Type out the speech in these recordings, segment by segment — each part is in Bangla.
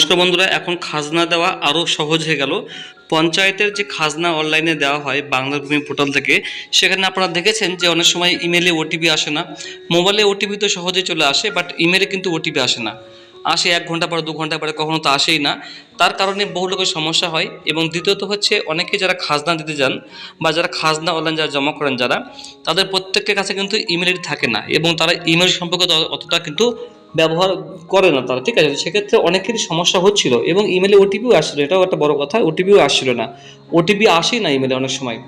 নমস্কার বন্ধুরা, এখন খাজনা দেওয়া আরও সহজ হয়ে গেল। পঞ্চায়েতের যে খাজনা অনলাইনে দেওয়া হয় বাংলা ভূমি পোর্টাল থেকে, সেখানে আপনারা দেখেছেন যে অনেক সময় ইমেলে ওটিপি আসে না। মোবাইলে ওটিপি তো সহজে চলে আসে, বাট ইমেলে কিন্তু ওটিপি আসে না। আসে এক ঘণ্টা পরে, দু ঘণ্টা পরে, কখনো তো আসেই না। তার কারণে বহু লোকের সমস্যা হয় এবং দ্বিতীয়ত হচ্ছে অনেকে যারা খাজনা দিতে যান বা যারা খাজনা অনলাইন যারা জমা করেন যারা, তাদের প্রত্যেকের কাছে কিন্তু ইমেল থাকে না এবং তারা ইমেল সম্পর্কে অতটা কিন্তু ব্যবহার করে না তারা, ঠিক আছে? সেক্ষেত্রে অনেকেরই সমস্যা হচ্ছিল এবং ইমেলে ওটিপিও আসছিল, এটাও একটা বড় কথা ওটিপিও আসছিল না। ওটিপি আসেই না ইমেলে অনেক সময়,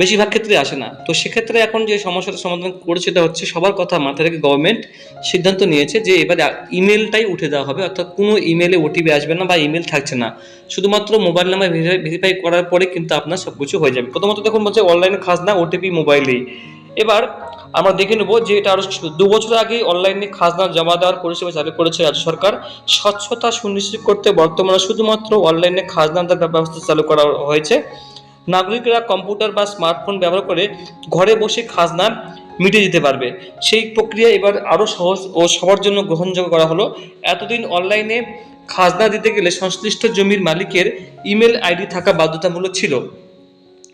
বেশিরভাগ ক্ষেত্রে আসে না। তো সেক্ষেত্রে এখন যে সমস্যাটা সমাধান করেছে সেটা হচ্ছে সবার কথা মাথায় রেখে গভর্নমেন্ট সিদ্ধান্ত নিয়েছে যে এবারে ইমেলটাই উঠে দেওয়া হবে, অর্থাৎ কোনো ইমেলে ওটিপি আসবে না বা ইমেল থাকছে না। শুধুমাত্র মোবাইল নাম্বার ভেরিফাই করার পরে কিন্তু আপনার সব কিছু হয়ে যাবে। প্রথমত দেখুন বলছে অনলাইনে খাজনা ওটিপি মোবাইলেই এবার আমরা দেখে নেব যে এটা আরও দু বছর আগে অনলাইনে খাজনা জমা দেওয়ার পরিষেবা চালু করেছে রাজ্য সরকার। স্বচ্ছতা সুনিশ্চিত করতে বর্তমানে শুধুমাত্র অনলাইনে খাজনা দেওয়ার ব্যবস্থা চালু করা হয়েছে। নাগরিকরা কম্পিউটার বা স্মার্টফোন ব্যবহার করে ঘরে বসে খাজনা মিটিয়ে দিতে পারবে। সেই প্রক্রিয়া এবার আরও সহজ ও সবার জন্য গ্রহণযোগ্য করা হলো। এতদিন অনলাইনে খাজনা দিতে গেলে সংশ্লিষ্ট জমির মালিকের ইমেল আইডি থাকা বাধ্যতামূলক ছিল।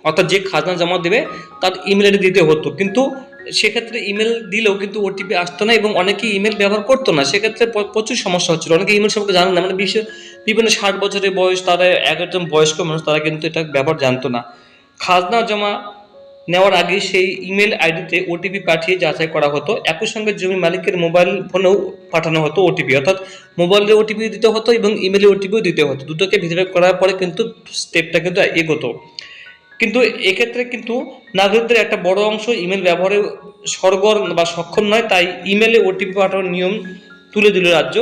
অর্থাৎ যে খাজনা জমা দেবে, তার ইমেল আইডি দিতে হতো। কিন্তু সেক্ষেত্রে ইমেল দিলেও কিন্তু ওটিপি আসতো না এবং অনেকে ইমেল ব্যবহার করতো না। সেক্ষেত্রে প্রচুর সমস্যা হচ্ছিল। অনেকে ইমেল সম্পর্কে জানেন না মানে বিশেষ বিভিন্ন ষাট বছরের বয়স, তারা এক একজন বয়স্ক মানুষ, তারা কিন্তু এটা ব্যবহার জানতো না। খাজনা জমা নেওয়ার আগে সেই ইমেল আইডিতে ওটিপি পাঠিয়ে যাচাই করা হতো। একই সঙ্গে জমি মালিকের মোবাইল ফোনেও পাঠানো হতো ওটিপি অর্থাৎ মোবাইলে ওটিপি দিতে হতো এবং ইমেলে ওটিপিও দিতে হতো। দুটোকে ভিতরে করার পরে কিন্তু স্টেপটা কিন্তু এগোতো। কিন্তু এক্ষেত্রে কিন্তু নাগরিকদের একটা বড় অংশ ইমেল ব্যবহারে সরগর বা সক্ষম নয়, তাই ইমেলে ওটিপি পাঠানোর নিয়ম তুলে দিল রাজ্য।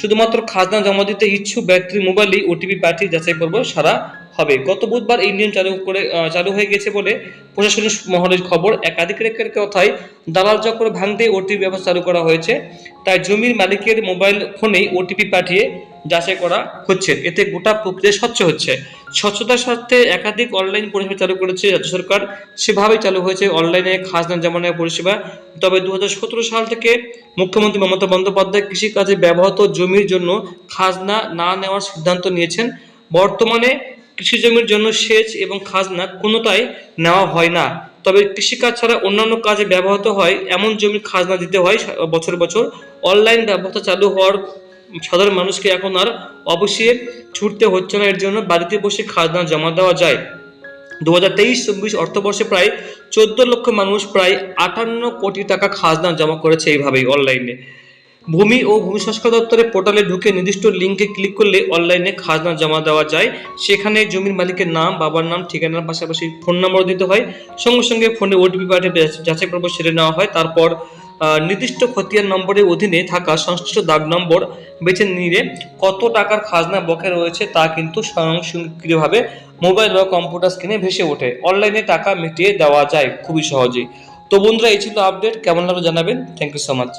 শুধুমাত্র খাজনা জমা দিতে ইচ্ছুক ব্যক্তির মোবাইলেই ওটিপি পাঠিয়ে যাচাই করব, সারা হবে। গত বুধবার এই নিয়ম চালু করে চালু হয়ে গেছে বলে প্রশাসনিক মহলের খবর। একাধিকের কথায় দালাল চক্র ভাঙতে ওটিপি ব্যবস্থা চালু করা হয়েছে। তাই জমির মালিকের মোবাইল ফোনেই ওটিপি পাঠিয়ে যাচাই করা হচ্ছে। এতে গোটা প্রক্রিয়া স্বচ্ছ হচ্ছে। স্বচ্ছতার স্বার্থে একাধিক অনলাইন পরিষেবা চালু করেছে রাজ্য সরকার। সেভাবেই চালু হয়েছে অনলাইনে খাজনা জমানোর পরিষেবা। তবে দুহাজার সতেরো সাল থেকে মুখ্যমন্ত্রী মমতা বন্দ্যোপাধ্যায় কৃষিকাজে ব্যবহৃত জমির জন্য খাজনা না নেওয়ার সিদ্ধান্ত নিয়েছেন। বর্তমানে কৃষি জমির জন্য সেচ এবং খাজনা কোনোটাই নেওয়া হয় না। তবে কৃষিকাজ ছাড়া অন্যান্য কাজে ব্যবহৃত হয়, এমন জমির খাজনা দিতে হয় বছর বছর। অনলাইন ব্যবস্থা চালু হওয়ার সাধারণ মানুষকে এখন আর অবশ্যই ছুটতে হচ্ছে না। এর জন্য বাড়িতে বসে খাজনা জমা দেওয়া যায়। দু হাজার তেইশ চব্বিশ অর্থবর্ষে প্রায় চোদ্দ লক্ষ মানুষ প্রায় আটান্ন কোটি টাকা খাজনা জমা করেছে এইভাবেই অনলাইনে। ভূমি ও ভূমি সংস্কার দপ্তরের পোর্টালে ঢুকে নির্দিষ্ট লিঙ্কে ক্লিক করলে অনলাইনে খাজনা জমা দেওয়া যায়। সেখানে জমির মালিকের নাম, বাবার নাম, ঠিকানার পাশাপাশি ফোন নম্বর দিতে হয়। সঙ্গে সঙ্গে ফোনে ওটিপি পাঠিয়ে যাচাই পর্ব সেরে নেওয়া হয়। তারপর নির্দিষ্ট খতিয়ান নম্বরের অধীনে থাকা সংশ্লিষ্ট দাগ নম্বর বেছে নিলে কত টাকার খাজনা বকে রয়েছে তা কিন্তু স্বয়ংক্রিয়ভাবে মোবাইল বা কম্পিউটার স্ক্রিনে ভেসে ওঠে। অনলাইনে টাকা মিটিয়ে দেওয়া যায় খুবই সহজেই। তো বন্ধুরা, এই ছিল আপডেট। কেমন লাগল জানাবেন। Thank you so much